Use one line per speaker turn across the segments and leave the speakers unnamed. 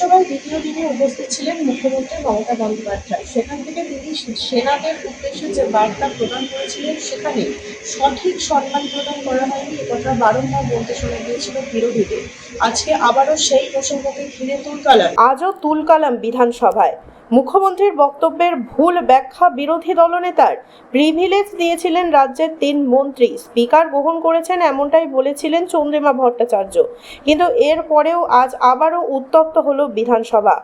বিধানসভায় দ্বিতীয় দিনে উপস্থিত ছিলেন মুখ্যমন্ত্রী মমতা বন্দ্যোপাধ্যায়। সেখান থেকে তিনি সেনাদের উদ্দেশ্যে যে বার্তা প্রদান করেছিলেন, সেখানে সঠিক সম্মান প্রদান করা হয়নি। একথা বারংবার বলতে শোনা গিয়েছিল বিরোধীদের। আজকে আবারও সেই প্রসঙ্গকে ঘিরে তুলকালাম। আজও তুলকালাম বিধানসভায়। মুখ্যমন্ত্রীর বক্তব্যের ভুল ব্যাখ্যা বিরোধী দলনেতার প্রিভিলেজ দিয়েছিলেন রাজ্যের তিন মন্ত্রী। স্পিকার গ্রহণ করেছেন এমনটাই বলেছিলেন চন্দ্রিমা ভট্টাচার্য। কিন্তু এরপরেও আজ আবারও উত্তপ্ত হলো বিধানসভা।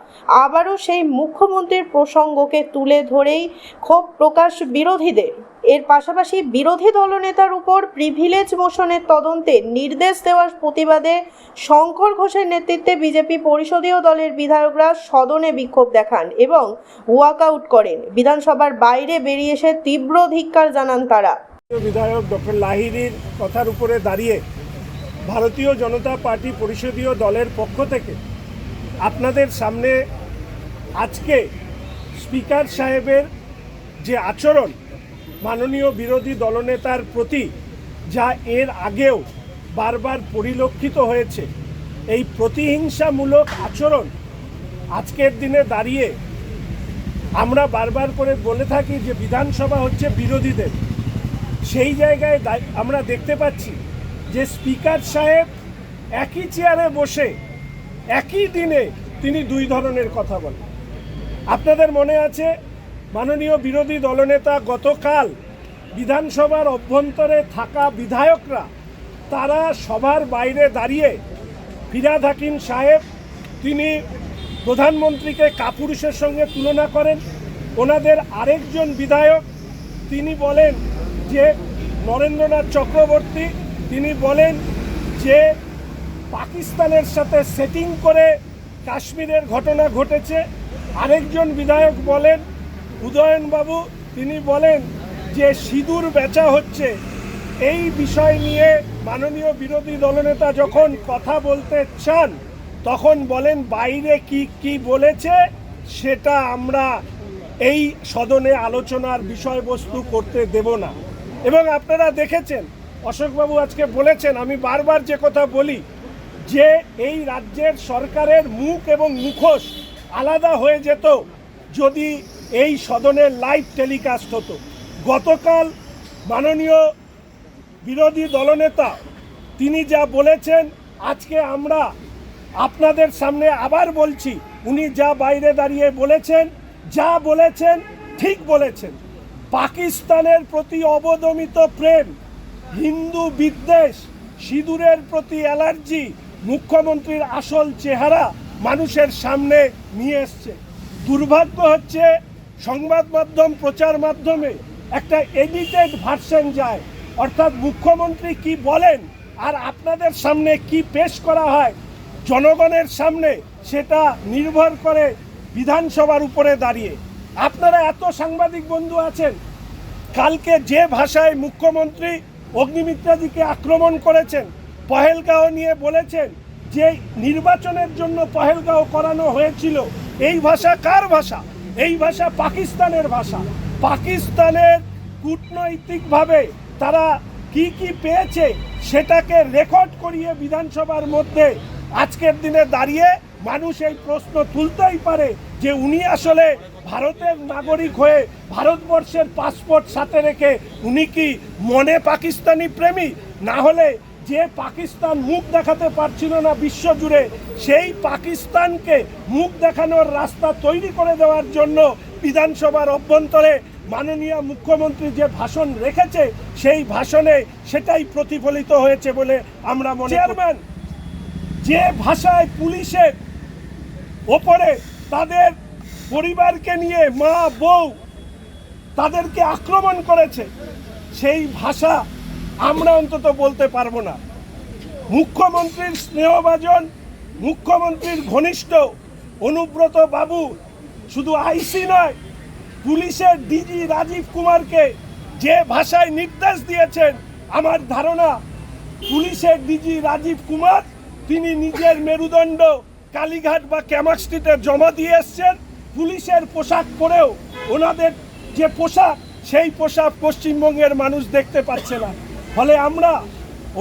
আবারও সেই মুখ্যমন্ত্রীর প্রসঙ্গকে তুলে ধরেই ক্ষোভ প্রকাশ বিরোধীদের। এর পাশাপাশি বিরোধী দলনেতার উপর প্রিভিলেজ মোশনের তদন্তে নির্দেশ দেওয়ার প্রতিবাদে শঙ্কর ঘোষের নেতৃত্বে বিজেপি পরিষদীয় দলের বিধায়করা সদনে বিক্ষোভ দেখান এবং ওয়াকআউট করেন। বিধানসভার বাইরে বেরিয়ে এসে তীব্র ধিক্কার জানান তারা।
বিধায়ক ডক্টর লাহিড়ির কথার উপরে দাঁড়িয়ে ভারতীয় জনতা পার্টি পরিষদীয় দলের পক্ষ থেকে আপনাদের সামনে আজকে স্পিকার সাহেবের যে আচরণ মাননীয় বিরোধী দলনেতার প্রতি যা এর আগেও বারবার পরিলক্ষিত হয়েছে, এই প্রতিহিংসামূলক আচরণ আজকের দিনে দাঁড়িয়ে আমরা বারবার করে বলে থাকি যে বিধানসভা হচ্ছে বিরোধীদের। সেই জায়গায় আমরা দেখতে পাচ্ছি যে স্পিকার সাহেব একই চেয়ারে বসে একই দিনে তিনি দুই ধরনের কথা বলেন। আপনাদের মনে আছে মাননীয় বিরোধী দলনেতা গতকাল বিধানসভার অভ্যন্তরে থাকা বিধায়করা, তারা সভার বাইরে দাঁড়িয়ে ফিরাদ হাকিম সাহেব, তিনি প্রধানমন্ত্রীকে কাপুরুষের সঙ্গে তুলনা করেন। ওনাদের আরেকজন বিধায়ক, তিনি বলেন যে, নরেন্দ্রনাথ চক্রবর্তী, তিনি বলেন যে, পাকিস্তানের সাথে সেটিং করে কাশ্মীরের ঘটনা ঘটেছে। আরেকজন বিধায়ক বলেন, উদয়নবাবু, তিনি বলেন যে, সিঁদুর বেচা হচ্ছে। এই বিষয় নিয়ে মাননীয় বিরোধী দলনেতা যখন কথা বলতে চান তখন বলেন, বাইরে কি কি বলেছে? সেটা আমরা এই সদনে আলোচনার বিষয়বস্তু করতে দেব না। এবং আপনারা দেখেছেন, অশোকবাবু আজকে বলেছেন, আমি বারবার যে কথা বলি, যে এই রাজ্যের সরকারের মুখ এবং মুখোশ আলাদা হয়ে যেত যদি এই সদনের লাইভ টেলিকাস্ট হতো। গতকাল মাননীয় বিরোধী দলনেতা, তিনি যা বলেছেন, আজকে আমরা আপনাদের সামনে আবার বলছি, উনি যা বাইরে দাঁড়িয়ে বলেছেন, যা বলেছেন, ঠিক বলেছেন। পাকিস্তানের প্রতি অবদমিত প্রেম, হিন্দু বিদ্বেষ, সিঁদুরের প্রতি অ্যালার্জি, মুখ্যমন্ত্রীর আসল চেহারা মানুষের সামনে নিয়ে এসছে। দুর্ভাগ্য হচ্ছে, সংবাদ মাধ্যম, প্রচার মাধ্যমে একটা এডিটেড ভার্সন যায়। অর্থাৎ মুখ্যমন্ত্রী কি বলেন, আর আপনাদের সামনে কি পেশ করা হয় জনগণের সামনে সেটা নির্ভর করে বিধানসভার উপরে দাঁড়িয়ে। আপনারা এত সাংবাদিক বন্ধু আছেন, কালকে যে ভাষায় মুখ্যমন্ত্রী অগ্নিমিত্রাদিকে আক্রমণ করেছেন, পহেলগাঁও নিয়ে বলেছেন যে নির্বাচনের জন্য পহেলগাঁও করানো হয়েছিল। এই ভাষা কার ভাষা? এই ভাষা পাকিস্তানের ভাষা। পাকিস্তানের কূটনৈতিকভাবে তারা কি কি পেয়েছে সেটাকে রেকর্ড করিয়ে বিধানসভার মধ্যে আজকের দিনে দাঁড়িয়ে মানুষ এই প্রশ্ন তুলতেই পারে যে উনি আসলে ভারতের নাগরিক হয়ে ভারতবর্ষের পাসপোর্ট সাথে রেখে উনি কি মনে পাকিস্তানি প্রেমী? না হলে যে পাকিস্তান মুখ দেখাতে পারছিল না বিশ্বজুড়ে, সেই পাকিস্তানকে মুখ দেখানোর রাস্তা তৈরি করে দেওয়ার জন্য বিধানসভার অভ্যন্তরে মাননীয় মুখ্যমন্ত্রী যে ভাষণ রেখেছে, সেই ভাষণে সেটাই প্রতিফলিত হয়েছে বলে আমরা মনে চেয়ারম্যান যে ভাষায় পুলিশের ওপরে তাদের পরিবারকে নিয়ে মা, বউ তাদেরকে আক্রমণ করেছে, সেই ভাষা আমরা অন্তত বলতে পারব না। মুখ্যমন্ত্রীর স্নেহভাজন, মুখ্যমন্ত্রীর ঘনিষ্ঠ অনুব্রত বাবু শুধু আইসি নয়, পুলিশের ডিজি রাজীব কুমারকে যে ভাষায় নির্দেশ দিয়েছেন, আমার ধারণা পুলিশের ডিজি রাজীব কুমার তিনি নিজের মেরুদণ্ড কালীঘাট বা ক্যামাক স্ট্রিটে জমা দিয়ে এসছেন। পুলিশের পোশাক পরেও ওনাদের যে পোশাক, সেই পোশাক পশ্চিমবঙ্গের মানুষ দেখতে পাচ্ছে না। ফলে আমরা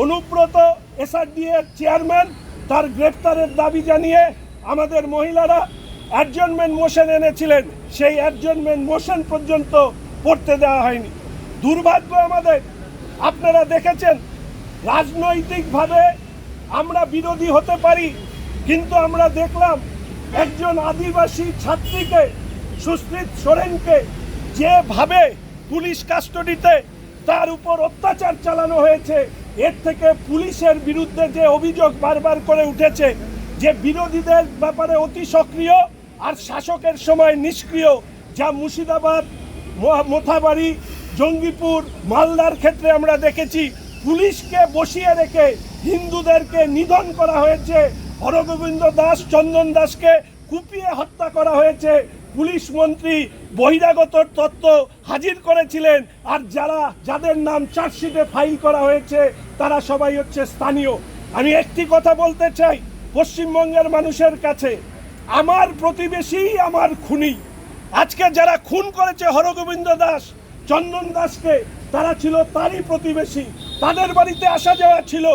অনুব্রত এসআরডি এর চেয়ারম্যান তার গ্রেপ্তারের দাবি জানিয়ে আমাদের মহিলারা অ্যাডজনমেন্ট মোশন এনেছিলেন। সেই অ্যাডজনমেন্ট মোশন পর্যন্ত পড়তে দেওয়া হয়নি। দুর্ভাগ্য আমাদের। আপনারা দেখেছেন, রাজনৈতিকভাবে আমরা বিরোধী হতে পারি, কিন্তু আমরা দেখলাম একজন আদিবাসী ছাত্রীকে সুস্মিত সোরেনকে যেভাবে পুলিশ কাস্টডিতে তার উপর অত্যাচার চালানো হয়েছে, এর থেকে পুলিশের বিরুদ্ধে যে অভিযোগ বারবার করে উঠেছে, যে বিরোধীদের ব্যাপারে অতি সক্রিয় আর শাসকের সময় নিষ্ক্রিয়, যা মুর্শিদাবাদ মোথাবাড়ি, জঙ্গিপুর, মালদার ক্ষেত্রে আমরা দেখেছি, পুলিশকে বসিয়ে রেখে হিন্দুদেরকে নিধন করা হয়েছে। হরগোবিন্দ দাস, চন্দন দাসকে কুপিয়ে হত্যা করা হয়েছে। পুলিশ মন্ত্রী বহিরাগত তত্ত্ব হাজির করেছিলেন। আর যারা, যাদের নাম চার্জশিটে ফাইল করা হয়েছে, তারা সবাই হচ্ছে স্থানীয়। আমি একটি কথা বলতে চাই পশ্চিমবঙ্গের মানুষের কাছে। আমার প্রতিবেশী, আমার খুনি। আজকে যারা খুন করেছে হরগোবিন্দ দাস, চন্দন দাসকে, তারা ছিল তারই প্রতিবেশী। তাদের বাড়িতে আসা যাওয়া ছিল।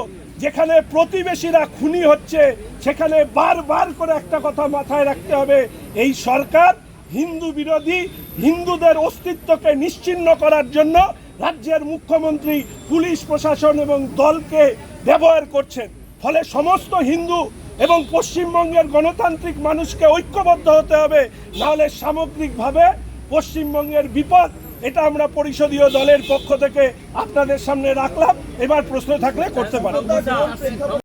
যেখানে প্রতিবেশীরা খুনি হচ্ছে, সেখানে বারবার করে একটা কথা মাথায় রাখতে হবে। এই সরকার হিন্দু বিরোধী, হিন্দুদের অস্তিত্বকে নিশ্চিহ্ন করার জন্য রাজ্যের মুখ্যমন্ত্রী, পুলিশ প্রশাসন এবং দলকে ব্যবহার করছেন। ফলে সমস্ত হিন্দু এবং পশ্চিমবঙ্গের গণতান্ত্রিক মানুষকে ঐক্যবদ্ধ হতে হবে। নাহলে সামগ্রিকভাবে পশ্চিমবঙ্গের বিপদ এটা আমরা পরিষদীয় দলের পক্ষ থেকে আপনাদের সামনে রাখলাম। এবার প্রশ্ন থাকলে করতে পারেন।